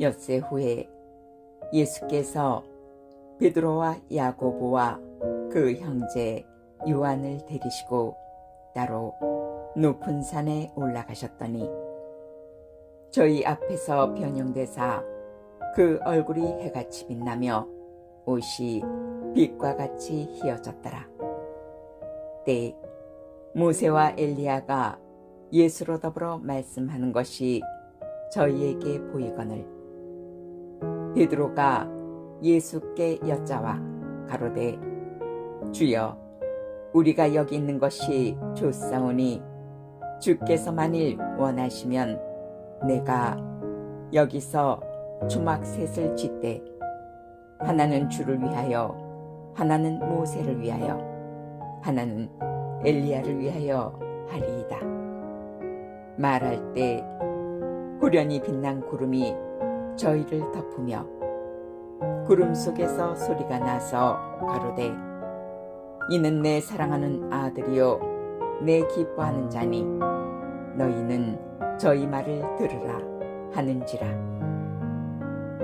엿새 후에 예수께서 베드로와 야고보와 그 형제 요한을 데리시고 따로 높은 산에 올라가셨더니 저희 앞에서 변형되사 그 얼굴이 해같이 빛나며 옷이 빛과 같이 희어졌더라. 때 모세와 엘리야가 예수로 더불어 말씀하는 것이 저희에게 보이거늘 베드로가 예수께 여짜와 가로되 주여 우리가 여기 있는 것이 좋사오니 주께서 만일 원하시면 내가 여기서 주막 셋을 짓되 하나는 주를 위하여 하나는 모세를 위하여 하나는 엘리야를 위하여 하리이다. 말할 때 후련히 빛난 구름이 저희를 덮으며 구름 속에서 소리가 나서 가로되 이는 내 사랑하는 아들이요 내 기뻐하는 자니 너희는 저희 말을 들으라 하는지라.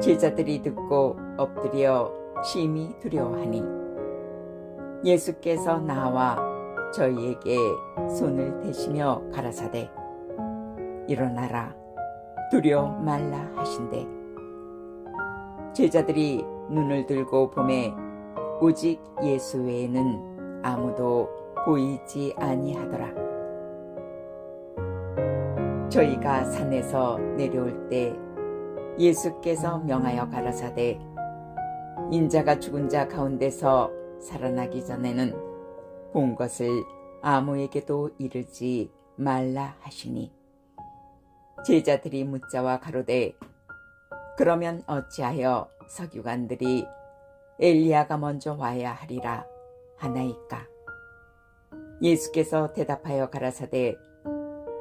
제자들이 듣고 엎드려 심히 두려워하니 예수께서 나와 저희에게 손을 대시며 가라사대 일어나라 두려 말라 하신대 제자들이 눈을 들고 보매 오직 예수 외에는 아무도 보이지 아니하더라. 저희가 산에서 내려올 때 예수께서 명하여 가라사대 인자가 죽은 자 가운데서 살아나기 전에는 본 것을 아무에게도 이르지 말라 하시니 제자들이 묻자와 가로되 그러면 어찌하여 서기관들이 엘리야가 먼저 와야 하리라 하나이까 예수께서 대답하여 가라사대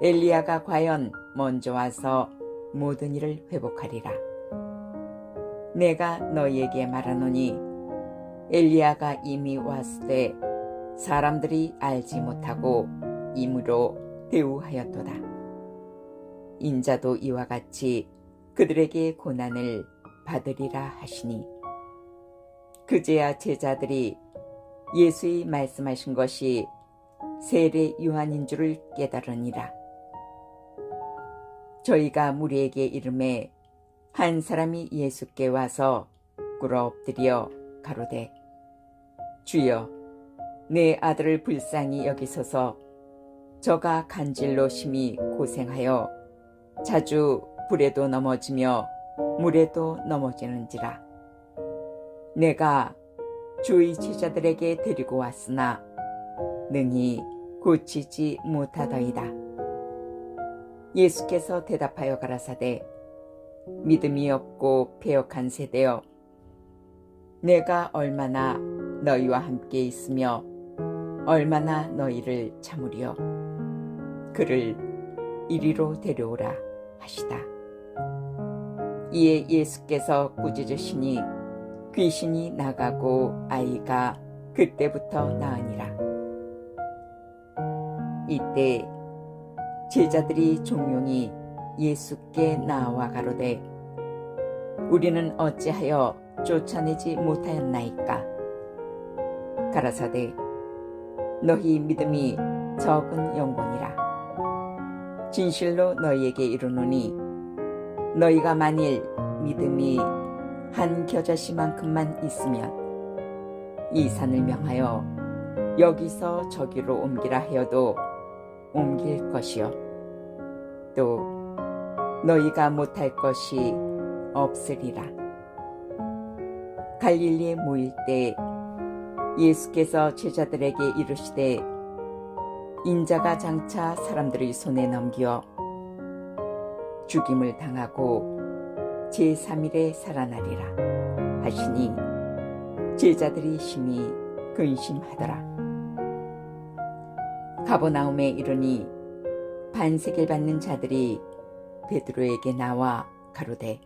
엘리야가 과연 먼저 와서 모든 일을 회복하리라 내가 너희에게 말하노니 엘리야가 이미 왔을 때 사람들이 알지 못하고 임으로 대우하였도다. 인자도 이와 같이 그들에게 고난을 받으리라 하시니 그제야 제자들이 예수의 말씀하신 것이 세례 요한인 줄을 깨달으니라. 저희가 무리에게 이름에 한 사람이 예수께 와서 꿇어 엎드려 가로되 주여 내 아들을 불쌍히 여기소서 저가 간질로 심히 고생하여 자주 불에도 넘어지며 물에도 넘어지는지라. 내가 주의 제자들에게 데리고 왔으나 능히 고치지 못하더이다. 예수께서 대답하여 가라사대 믿음이 없고 배역한 세대여 내가 얼마나 너희와 함께 있으며 얼마나 너희를 참으리요? 그를 이리로 데려오라 하시다 이에 예수께서 꾸짖으시니 귀신이 나가고 아이가 그때부터 나으니라. 이때 제자들이 종용이 예수께 나와 가로되 우리는 어찌하여 쫓아내지 못하였나이까? 가라사대 너희 믿음이 적은 영혼이라. 진실로 너희에게 이르노니 너희가 만일 믿음이 한 겨자씨만큼만 있으면 이 산을 명하여 여기서 저기로 옮기라 하여도 옮길 것이요 또 너희가 못할 것이 없으리라. 갈릴리에 모일 때 예수께서 제자들에게 이르시되 인자가 장차 사람들의 손에 넘겨 죽임을 당하고 제3일에 살아나리라 하시니 제자들이 심히 근심하더라. 가보나움에 이르니 반세길 받는 자들이 베드로에게 나와 가로되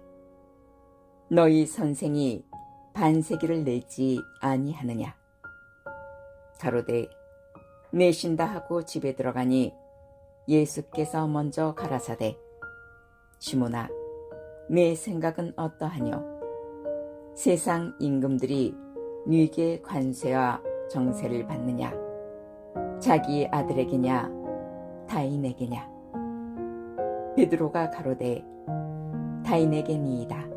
너희 선생이 반세기를 내지 아니하느냐 가로되 내신다 하고 집에 들어가니 예수께서 먼저 가라사대 시몬아 내 생각은 어떠하뇨? 세상 임금들이 네게 관세와 정세를 받느냐? 자기 아들에게냐? 타인에게냐? 베드로가 가로되 타인에게니이다.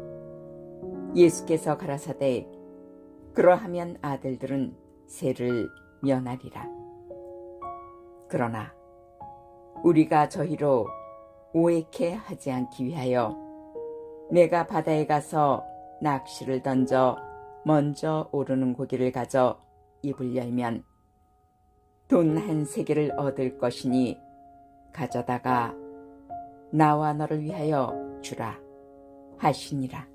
예수께서 가라사대 그러하면 아들들은 세를 면하리라. 그러나 우리가 저희로 오해케 하지 않기 위하여 내가 바다에 가서 낚시를 던져 먼저 오르는 고기를 가져 입을 열면 돈 한 세 개를 얻을 것이니 가져다가 나와 너를 위하여 주라 하시니라.